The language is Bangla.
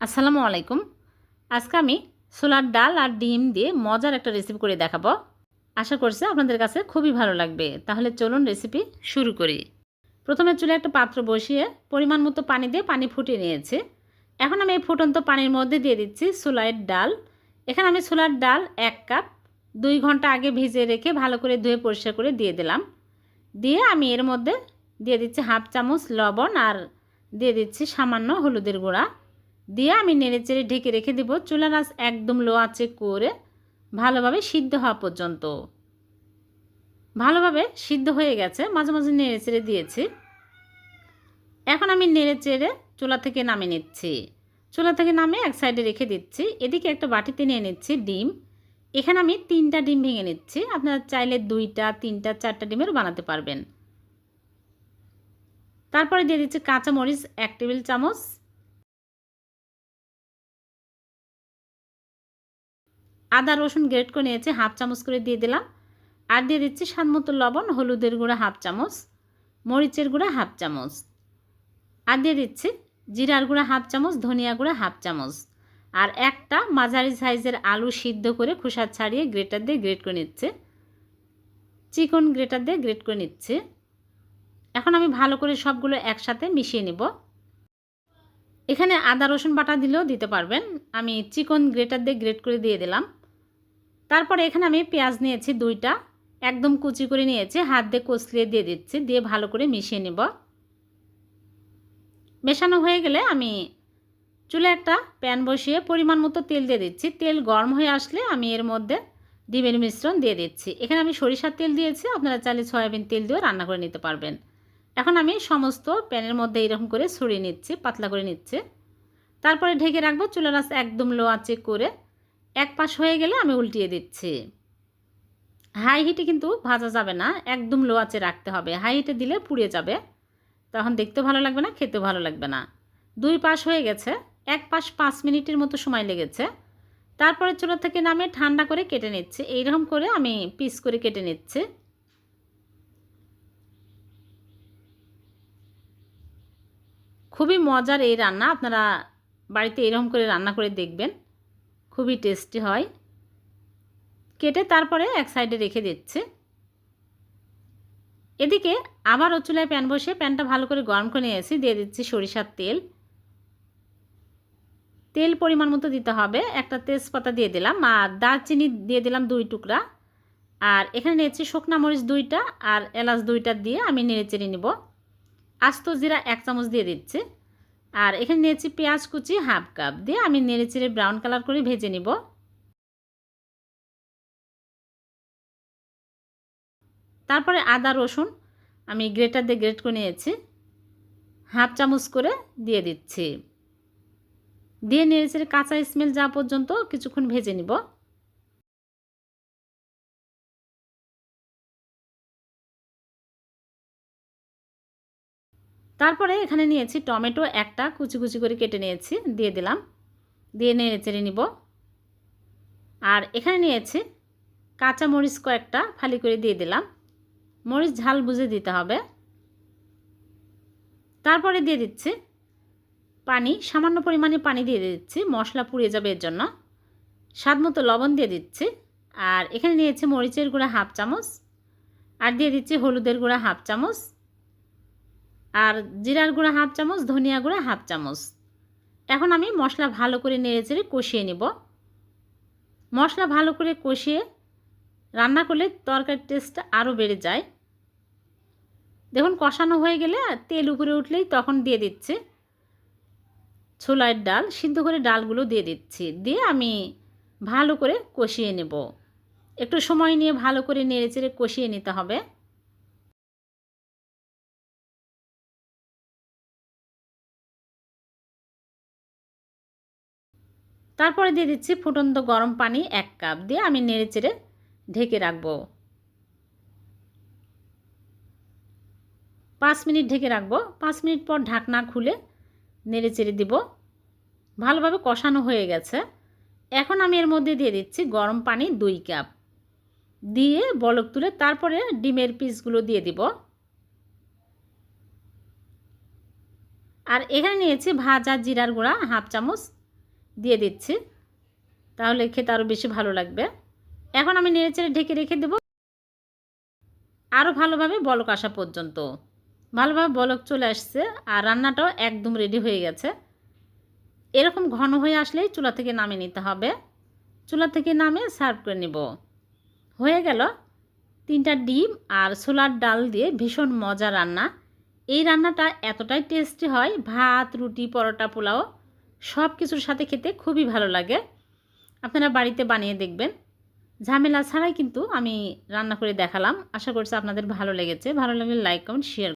আসসালামু আলাইকুম। আজকে আমি ছোলার ডাল আর ডিম দিয়ে মজার একটা রেসিপি করে দেখাবো। আশা করছি আপনাদের কাছে খুবই ভালো লাগবে। তাহলে চলুন রেসিপি শুরু করি। প্রথমে চুলে একটা পাত্র বসিয়ে পরিমাণ মতো পানি দিয়ে পানি ফুটিয়ে নিয়েছি। এখন আমি এই ফুটন্ত পানির মধ্যে দিয়ে দিচ্ছি ছোলার ডাল। এখানে আমি ছোলার ডাল এক কাপ, দুই ঘণ্টা আগে ভিজিয়ে রেখে ভালো করে ধুয়ে পরিষ্কার করে দিয়ে দিলাম। দিয়ে আমি এর মধ্যে দিয়ে দিচ্ছি হাফ চামচ লবণ আর দিয়ে দিচ্ছি সামান্য হলুদের গুঁড়া। দিয়ে আমি নেড়েচেড়ে ঢেকে রেখে দেবো। চুলার আঁচ একদম লো আঁচে করে ভালোভাবে সিদ্ধ হওয়া পর্যন্ত। ভালোভাবে সিদ্ধ হয়ে গেছে, মাঝে মাঝে নেড়েচেড়ে দিয়েছি। এখন আমি নেড়েচেড়ে চুলা থেকে নামিয়ে নিচ্ছি। চুলা থেকে নামিয়ে এক সাইডে রেখে দিচ্ছি। এদিকে একটা বাটিতে নিয়ে নিচ্ছি ডিম। এখানে আমি তিনটা ডিম ভেঙে নিচ্ছি। আপনারা চাইলে দুইটা, তিনটা, চারটা ডিমেরও বানাতে পারবেন। তারপরে দিয়ে দিচ্ছি কাঁচামরিচ এক টেবিল চামচ। আদা, রসুন গ্রেট করে নিয়েছি, হাফ চামচ করে দিয়ে দিলাম। আর দিয়ে দিচ্ছি স্বাদ মতো লবণ, হলুদের গুঁড়া হাফ চামচ, মরিচের গুঁড়া হাফ চামচ। আর দিয়ে দিচ্ছি জিরার গুঁড়া হাফ চামচ, ধনিয়া গুঁড়া হাফ চামচ। আর একটা মাঝারি সাইজের আলু সিদ্ধ করে খোসা ছাড়িয়ে গ্রেটার দিয়ে গ্রেট করে নিচ্ছে। চিকন গ্রেটার দিয়ে গ্রেট করে নিচ্ছে। এখন আমি ভালো করে সবগুলো একসাথে মিশিয়ে নেব। এখানে আদা, রসুন বাটা দিলেও দিতে পারবেন। আমি চিকন গ্রেটার দিয়ে গ্রেট করে দিয়ে দিলাম। তারপরে এখানে আমি পেঁয়াজ নিয়েছি দুইটা। একদম কুচি করে নিয়েছি, হাত দিয়ে কচলিয়ে দিয়ে দিচ্ছি, দিয়ে ভালো করে মিশিয়ে নেব। মেশানো হয়ে গেলে আমি চুলে একটা প্যান বসিয়ে পরিমাণ মতো তেল দিয়ে দিচ্ছি। তেল গরম হয়ে আসলে আমি এর মধ্যে ডিমের মিশ্রণ দিয়ে দিচ্ছি। এখানে আমি সরিষার তেল দিয়েছি, আপনারা চাইলে সয়াবিন তেল দিয়েও রান্না করে নিতে পারবেন। এখন আমি সমস্ত প্যানের মধ্যে এরকম করে ছড়িয়ে নিচ্ছি, পাতলা করে নিচ্ছে। তারপরে ঢেকে রাখব চুলার আঁচ একদম লো আঁচে করে এক পাশ হয়ে গেলে আমি উল্টিয়ে দিচ্ছি। হাই হিটে কিন্তু ভাজা যাবে না, একদম লো আঁচে রাখতে হবে। হাই হিটে দিলে পুড়ে যাবে। তখন দেখতে ভালো লাগবে না, খেতেও ভালো লাগবে না। দুই পাশ হয়ে গেছে, এক পাশ পাঁচ মিনিটের মতো সময় লেগেছে। তারপরে চুলা থেকে নামে ঠান্ডা করে কেটে নিচ্ছি। এইরকম করে আমি পিস করে কেটে নিচ্ছি। খুবই মজার এই রান্না। আপনারা বাড়িতে এরকম করে রান্না করে দেখবেন। খুবই টেস্টি হয়। কেটে তারপরে এক সাইডে রেখে দিচ্ছে। এদিকে আবার চুলায় প্যান বসে প্যানটা ভালো করে গরম করে নিয়েছি দিয়ে দিচ্ছি সরিষার তেল। তেল পরিমাণ মতো দিতে হবে। একটা তেজপাতা দিয়ে দিলাম আর দারচিনি দিয়ে দিলাম দুই টুকরা। আর এখানে নিয়েছি শুকনা মরিচ দুইটা আর এলাচ দুইটা দিয়ে আমি নেড়ে চেড়ে নেব। আস্ত জিরা এক চামচ দিয়ে দিচ্ছি। আর এখানে নিয়েছি পেঁয়াজ কুচি হাফ কাপ। দিয়ে আমি নেড়ে চেড়ে ব্রাউন কালার করে ভেজে নিব। তারপরে আদা, রসুন আমি গ্রেটার দিয়ে গ্রেট করে নিয়েছি। হাফ চামচ করে দিয়ে দিচ্ছি। দিয়ে নেড়েচেড়ে কাঁচা স্মেল যা পর্যন্ত কিছুক্ষণ ভেজে নিব। তারপরে এখানে নিয়েছি টমেটো একটা, কুচি কুচি করে কেটে নিয়েছি, দিয়ে দিলাম। দিয়ে নেড়ে চেড়ে নিব। আর এখানে নিয়েছি কাঁচা মরিচ কয়েকটা ফালি করে দিয়ে দিলাম। মরিচ ঝাল বুঝে দিতে হবে। তারপরে দিয়ে দিচ্ছি পানি, সামান্য পরিমাণে পানি দিয়ে দিচ্ছি, মশলা পুড়িয়ে যাবে এর জন্য। স্বাদ মতো লবণ দিয়ে দিচ্ছি। আর এখানে নিয়েছি মরিচের গুঁড়া হাফ চামচ। আর দিয়ে দিচ্ছি হলুদের গুঁড়া হাফ চামচ। আর জিরার গুঁড়া হাফ চামচ, ধনিয়া গুঁড়া হাফ চামচ। এখন আমি মশলা ভালো করে নেড়ে চেড়ে কষিয়ে নেব। মশলা ভালো করে কষিয়ে রান্না করলে তরকারির টেস্টটা আরও বেড়ে যায়। দেখুন, কষানো হয়ে গেলে তেল উপরে উঠলেই তখন দিয়ে দিচ্ছে ছোলার ডাল, সিদ্ধ করে ডালগুলো দিয়ে দিচ্ছি। দিয়ে আমি ভালো করে কষিয়ে নেব। একটু সময় নিয়ে ভালো করে নেড়ে চেড়ে কষিয়ে নিতে হবে। তারপরে দিয়ে দিচ্ছি ফুটন্ত গরম পানি এক কাপ দিয়ে আমি নেড়ে চেড়ে ঢেকে রাখব। পাঁচ মিনিট ঢেকে রাখব। পাঁচ মিনিট পর ঢাকনা খুলে নেড়ে চেড়ে দিব। ভালোভাবে কষানো হয়ে গেছে। এখন আমি এর মধ্যে দিয়ে দিচ্ছি গরম পানি দুই কাপ। দিয়ে বলক তুলে তারপরে ডিমের পিসগুলো দিয়ে দিব। আর এখানে নিয়েছি ভাজা জিরার গুঁড়া হাফ চামচ দিয়ে দিচ্ছি। তাহলে খেতে আরও বেশি ভালো লাগবে। এখন আমি নেড়েচেড়ে ঢেকে রেখে দেব। আরও ভালোভাবে বলক আসা পর্যন্ত। ভালোভাবে বলক চলে আসছে আর রান্নাটাও একদম রেডি হয়ে গেছে। এরকম ঘন হয়ে আসলেই চুলা থেকে নামিয়ে নিতে হবে। চুলা থেকে নামে সার্ভ করে নেব। হয়ে গেল তিনটা ডিম আর ছোলার ডাল দিয়ে ভীষণ মজা রান্না। এই রান্নাটা এতটাই টেস্টি হয়, ভাত, রুটি, পরোটা, পোলাও সব কিছুর সাথে খেতে খুবই ভালো লাগে। আপনারা বাড়িতে বানিয়ে দেখবেন। ঝামেলা ছাড়াই কিন্তু আমি রান্না করে দেখালাম। আশা করছি আপনাদের ভালো লেগেছে। ভালো লাগলে লাইক কমেন্ট শেয়ার